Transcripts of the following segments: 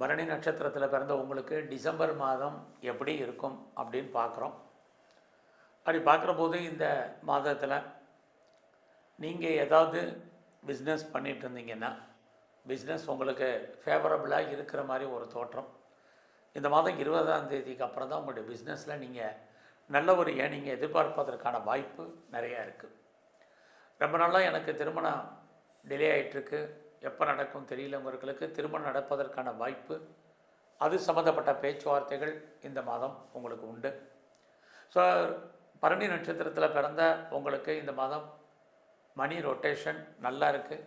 பரணி நட்சத்திரத்தில் பிறந்த உங்களுக்கு டிசம்பர் மாதம் எப்படி இருக்கும் அப்படின்னு பார்க்குறோம். அப்படி பார்க்குறபோது இந்த மாதத்தில் நீங்கள் ஏதாவது பிஸ்னஸ் பண்ணிட்டு இருந்தீங்கன்னா பிஸ்னஸ் உங்களுக்கு ஃபேவரபுளாக இருக்கிற மாதிரி ஒரு தோற்றம். இந்த மாதம் இருபதாம் தேதிக்கு அப்புறம் தான் உங்களுடைய பிஸ்னஸில் நீங்கள் நல்ல ஒரு ஏர்னிங்கை எதிர்பார்ப்பதற்கான வாய்ப்பு நிறையா இருக்குது ரொம்ப நாளாக எனக்கு திருமணம் டிலே ஆகிட்டுருக்கு எப்போ நடக்கும் தெரியலவங்களுக்கு திருமணம் நடப்பதற்கான வாய்ப்பு அது சம்மந்தப்பட்ட பேச்சுவார்த்தைகள் இந்த மாதம் உங்களுக்கு உண்டு. ஸோ பரணி நட்சத்திரத்தில் பிறந்த உங்களுக்கு இந்த மாதம் மணி ரொட்டேஷன் நல்லா இருக்குது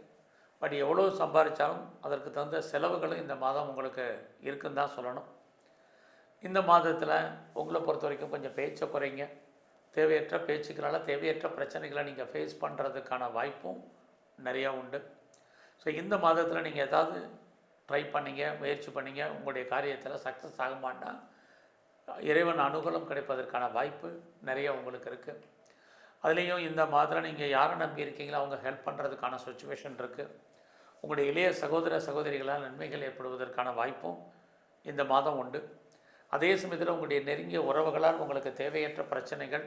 பட் எவ்வளோ சம்பாதிச்சாலும் அதற்கு தகுந்த செலவுகளும் இந்த மாதம் உங்களுக்கு இருக்குன்னு தான் சொல்லணும். இந்த மாதத்தில் உங்களை பொறுத்த வரைக்கும் கொஞ்சம் பேச்சை குறைங்க. தேவையற்ற பேச்சுக்களால் தேவையற்ற பிரச்சனைகளை நீங்கள் ஃபேஸ் பண்ணுறதுக்கான வாய்ப்பும் நிறையா உண்டு. ஸோ இந்த மாதத்தில் நீங்கள் ஏதாவது ட்ரை பண்ணீங்க முயற்சி பண்ணிங்க உங்களுடைய காரியத்தில் சக்ஸஸ் ஆக மாட்டா. இறைவன் அனுகூலம் கிடைப்பதற்கான வாய்ப்பு நிறைய உங்களுக்கு இருக்குது அதுலேயும் இந்த மாதத்தில் நீங்கள் யாரை நம்பி இருக்கீங்களோ அவங்க ஹெல்ப் பண்ணுறதுக்கான சுச்சுவேஷன் இருக்குது உங்களுடைய இளைய சகோதர சகோதரிகளால் நன்மைகள் ஏற்படுவதற்கான வாய்ப்பும் இந்த மாதம் உண்டு. அதே சமயத்தில் உங்களுடைய நெருங்கிய உறவுகளால் உங்களுக்கு தேவையற்ற பிரச்சனைகள்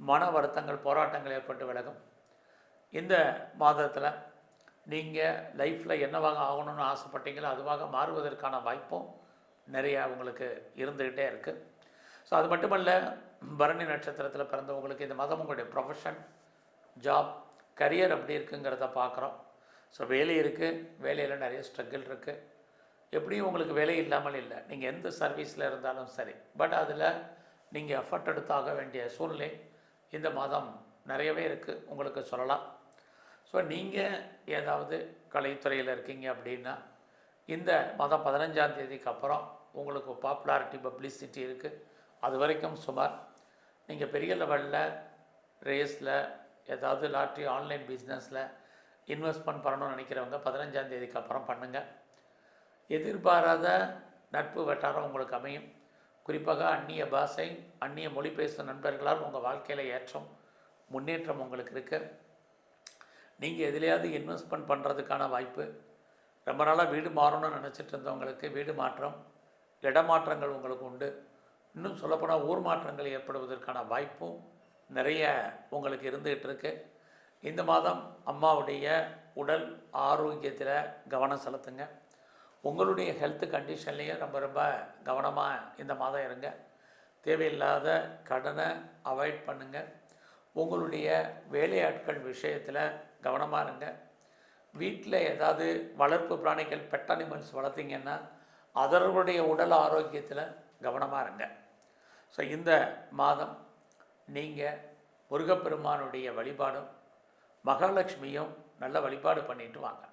மன வருத்தங்கள் போராட்டங்கள் ஏற்பட்டு விலகும். இந்த மாதத்தில் நீங்கள் லைஃப்பில் என்னவாக ஆகணும்னு ஆசைப்பட்டீங்களோ அதுவாக மாறுவதற்கான வாய்ப்பும் நிறையா உங்களுக்கு இருந்துக்கிட்டே இருக்குது ஸோ அது மட்டுமல்ல பரணி நட்சத்திரத்தில் பிறந்தவங்களுக்கு இந்த மாதம் உங்களுடைய ப்ரொஃபஷன் ஜாப் கரியர் அப்படி இருக்குங்கிறத பார்க்குறோம் ஸோ வேலை இருக்குது வேலையில் நிறைய ஸ்ட்ரகிள் இருக்குது எப்படியும் உங்களுக்கு வேலை இல்லாமல் இல்லை. நீங்கள் எந்த சர்வீஸில் இருந்தாலும் சரி. பட் அதில் நீங்கள் எஃபர்ட் எடுத்தாக வேண்டிய சூழ்நிலை இந்த மாதம் நிறையவே இருக்குது உங்களுக்கு சொல்லலாம். ஸோ நீங்கள் ஏதாவது கலைத்துறையில் இருக்கீங்க அப்படின்னா இந்த மாதம் பதினஞ்சாம் தேதிக்கு அப்புறம் உங்களுக்கு பாப்புலாரிட்டி பப்ளிசிட்டி இருக்குது அது வரைக்கும் சுமார் நீங்கள் பெரிய லெவலில் ரேஸில் ஏதாவது லாட்ரி ஆன்லைன் பிஸ்னஸில் இன்வெஸ்ட்மெண்ட் பண்ணணும்னு நினைக்கிறவங்க பதினஞ்சாம் தேதிக்கு அப்புறம் பண்ணுங்கள் எதிர்பாராத நட்பு வட்டாரம் உங்களுக்கு அமையும். குறிப்பாக அந்நிய பாஷை அந்நிய மொழி பேசும் நண்பர்களால் உங்கள் வாழ்க்கையில் ஏற்றம் முன்னேற்றம் உங்களுக்கு இருக்குது நீங்கள் எதுலையாவது இன்வெஸ்ட்மெண்ட் பண்ணுறதுக்கான வாய்ப்பு. ரொம்ப நாளாக வீடு மாறணும்னு நினச்சிட்டு இருந்தவங்களுக்கு வீடு மாற்றம் இடமாற்றங்கள் உங்களுக்கு உண்டு. இன்னும் சொல்லப்போனால் ஊர் மாற்றங்கள் ஏற்படுவதற்கான வாய்ப்பும் நிறைய உங்களுக்கு இருந்துகிட்டு இருக்கு. இந்த மாதம் அம்மாவுடைய உடல் ஆரோக்கியத்தில் கவனம் செலுத்துங்க. உங்களுடைய ஹெல்த் கண்டிஷன்லேயும் ரொம்ப ரொம்ப கவனமாக இந்த மாதம் இருங்க. தேவையில்லாத கடனை அவாய்ட் பண்ணுங்கள் உங்களுடைய வேலையாட்கள் விஷயத்தில் கவனமாக இருங்க. வீட்டில் ஏதாவது வளர்ப்பு பிராணிகள் பெட் அனிமல்ஸ் வளர்த்திங்கன்னா அதர்களுடைய உடல் ஆரோக்கியத்தில் கவனமாக இருங்க. ஸோ இந்த மாதம் நீங்கள் முருகப்பெருமானுடைய வழிபாடும் மகாலட்சுமியும் நல்ல வழிபாடு பண்ணிட்டு வாங்க.